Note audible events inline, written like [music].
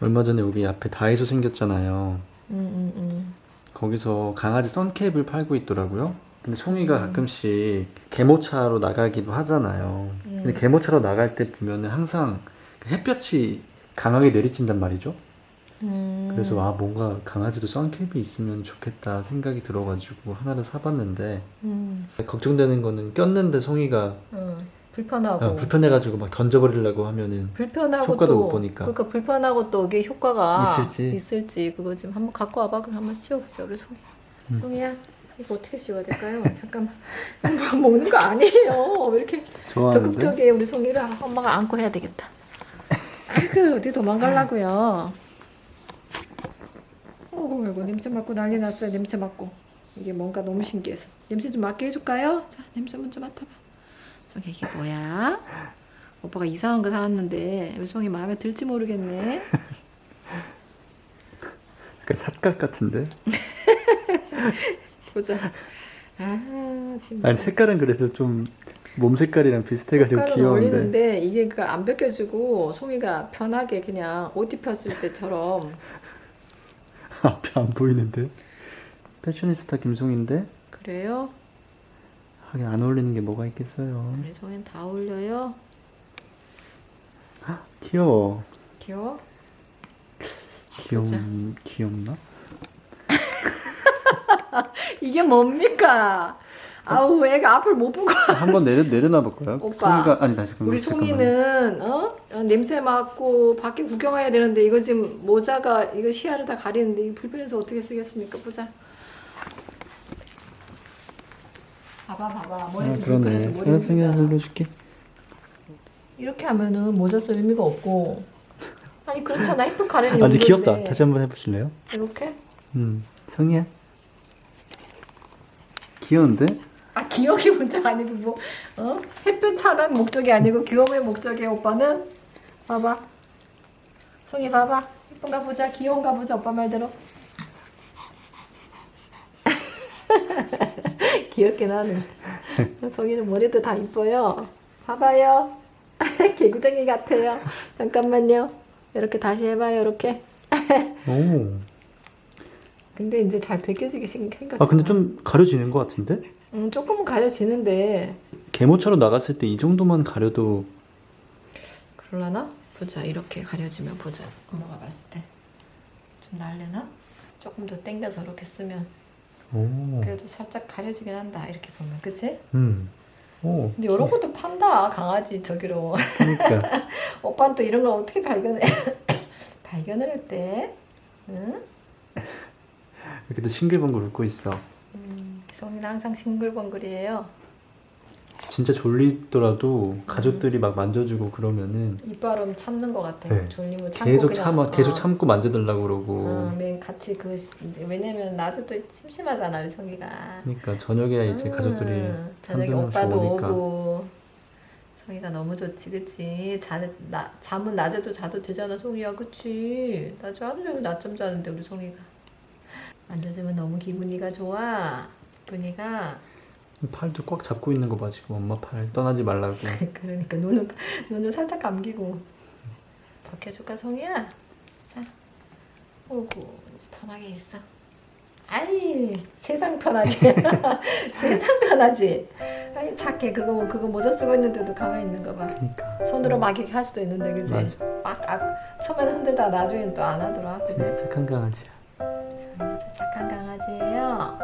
얼마 전에 여기 앞에 다이소 생겼잖아요. 음, 음, 거기서 강아지 선캡을 팔고 있더라고요. 근데 송이가 음. 가끔씩 개모차로 나가기도 하잖아요. 음. 근데 개모차로 나갈 때 보면은 항상 그 햇볕이 강하게 내리친단 말이죠. 음. 그래서 아 뭔가 강아지도 선캡이 있으면 좋겠다 생각이 들어가지고 하나를 사봤는데 음, 걱정되는 거는 꼈는데 송이가 어, 불편하고. 아, 불편해가지고 막 던져버리려고 하면은 불편하고 효과도 또 못 보니까. 그러니까 불편하고 또 이게 효과가 있을지. 있을지 그거 지금 한번 갖고 와봐. 그럼 한번 씌워보자 우리 송이 음. 송이야. 이거 어떻게 씌워야 될까요? [laughs] 잠깐만. 뭐 먹는 거 아니에요. 왜 이렇게 좋아하는데? 적극적이에요 우리 송이를? 엄마가 안고 해야 되겠다. 아이고 어디 도망가려고요? 어이구 이거 냄새 맡고 난리 났어요 냄새 맡고. 이게 뭔가 너무 신기해서. 냄새 좀 맡게 해줄까요? 자 냄새 먼저 맡아봐 송이 이게 뭐야? 오빠가 이상한 거 사왔는데 우리 송이 마음에 들지 모르겠네. 약간 [laughs] 삿갓 같은데? [laughs] 보자. 아 진짜. 아니 색깔은 그래도 좀몸 색깔이랑 비슷해가지고 색깔은 귀여운데. 어울리는데 이게 그 안 벗겨지고 송이가 편하게 그냥 옷 입혔을 때처럼. [laughs] 앞이 안 보이는데? 패셔니스타 김송인데? 그래요? 하긴 안 어울리는 게 뭐가 있겠어요 우리 송이는 다 어울려요 귀여워 귀여워? 귀여운 귀엽나? [laughs] 이게 뭡니까? 아우 애가 앞을 못 보고 한 번 내려 내려놔 볼까요? 오빠, 송이가 아니 다시 우리 송이는 어? 어, 냄새 맡고 밖에 구경해야 되는데 이거 지금 모자가 이거 시야를 다 가리는데 이거 불편해서 어떻게 쓰겠습니까? 보자. 봐봐 봐봐 머리 아좀 그러네 머리 흔들잖아. 올려줄게 이렇게 하면은 모자 쓸 의미가 없고 아니 그렇잖아 예쁜 가리는 아 근데 용도인데. 귀엽다 다시 한번 해보실래요? 이렇게? 음 성이야 귀여운데? 아 기억이 문제가 아니고 뭐 어? 햇볕 차단 목적이 아니고 귀여움의 목적이야 오빠는 봐봐 송이 봐봐 예쁜가 보자 귀여운가 보자 오빠 말대로 [laughs] 귀엽긴 하네. 송이는 머리도 다 이뻐요. 봐봐요. [laughs] 개구쟁이 같아요. 잠깐만요. 이렇게 다시 해봐요 이렇게. [laughs] 오. 근데 이제 잘 벗겨지기 생겼잖아 아 근데 좀 가려지는 것 같은데? 음, 조금은 가려지는데. 개모차로 나갔을 때 이 정도만 가려도 그럴라나? 보자. 이렇게 가려지면 보자. 엄마가 봤을 때. 좀 날래나? 조금 더 당겨서 이렇게 쓰면 오. 그래도 살짝 가려지긴 한다 이렇게 보면 그치? 음. 오. 근데 이런 것도 판다 강아지 저기로 그러니까 [laughs] 오빠는 또 이런 걸 어떻게 발견해 [coughs] 발견을 했대? 응? 이렇게도 싱글벙글 웃고 있어. 음, 성이는 항상 싱글벙글이에요 진짜 졸리더라도 가족들이 막 만져주고 그러면은 이빨음 참는 것 같아요. 네. 졸리면 참고 계속 그냥, 참아 계속 어. 참고 만져달라고 그러고. 어, 맨 같이 그 왜냐면 낮에 또 심심하잖아 성이가. 그러니까 저녁에 이제 가족들이 음, 저녁에 한두 명씩 오빠도 오니까. 오고. 성이가 너무 좋지 그치? 자, 나, 잠은 낮에도 자도 되잖아 성이야 그치? 낮에 하루 종일 낮잠 자는데 우리 성이가. 만져주면 너무 기분이가 좋아. 기분이가 팔도 꽉 잡고 있는 거 봐 지금 엄마 팔. 떠나지 말라고. [laughs] 그러니까 눈은 눈은 살짝 감기고. 벗겨줄까 성이야? 자 오고 이제 편하게 있어. 아이 세상 편하지. [laughs] 세상 편하지. 아이 착해 그거 그거 모자 쓰고 있는데도 가만히 있는 거봐. 그러니까. 손으로 막 이렇게 할 수도 있는데 그지 맞아. 막 아, 처음에는 흔들다가 나중엔 또 안 하더라 그지 진짜 착한 강아지야. 성이야